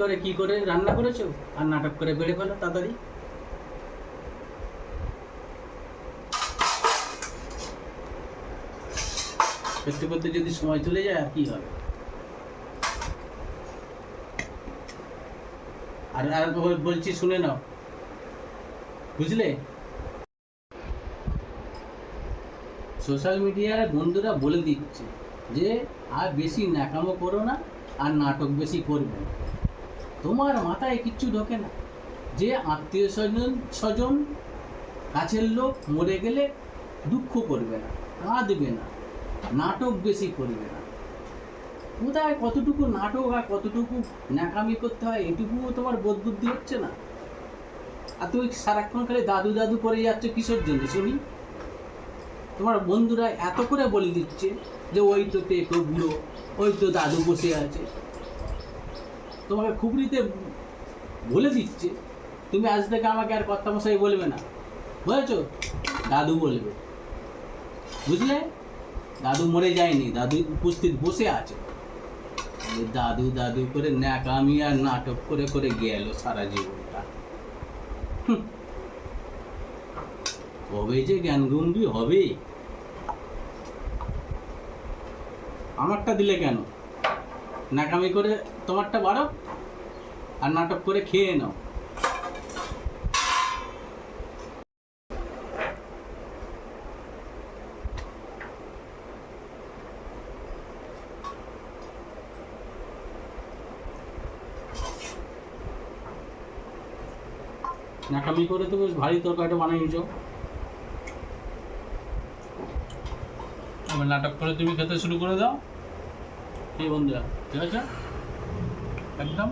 করে কি করে রান্না আর নাটক করে বেড়ে ফেলো তাড়াতাড়ি। করতে করতে যদি সময় চলে যায়, আর কি হবে? আর আর বলছি শুনে নাও। বুঝলে? সোশ্যাল মিডিয়ার বন্ধুরা বলে দিচ্ছে যে, আর বেশি ন্যাকামো করো না, আর নাটক বেশি করবে না। তোমার মাথায় কিচ্ছু ঢোকে না। যে আত্মীয় স্বজন স্বজন, কাছের লোক মরে গেলে দুঃখ করবে না, কাঁদবে না, নাটক বেশি করবে না। কোথায় কতটুকু নাটক আর কতটুকু ন্যাকামি করতে হয় এটুকুও তোমার বোধ বুদ্ধি হচ্ছে না? আর তুমি সারাক্ষণ খালি দাদু দাদু করে যাচ্ছ কিসের জন্য, শুনি? তোমার বন্ধুরা এত করে বলে দিচ্ছে যে ওই তো টেকো বুড়ো, ওই তো দাদু বসে আছে। তোমাকে খুবরিতে বলে দিচ্ছে, তুমি আজ থেকে আমাকে আর কর্তা মশাই বলবে না। বুঝেছ দাদু বলবে। বুঝলে? দাদু মরে যায়নি, দাদু উপস্থিত বসে আছে। দাদু দাদু করে ন্যাকামি আর নাটক করে করে গেল সারা জীবনটা। হুঁ। কবে যে জ্ঞানগম্ভী হবে আমারটা দিলে কেন? নাকামি করে তোমারটা বাড়ো আর নাটক করে খেয়ে নাও। নাকামি করে তো বেশ ভারী তরকারিটা বানিয়েছো। আবার নাটক করে তুমি খেতে শুরু করে দাও। এই বন্ধুরা ঠিক আছে? একদম।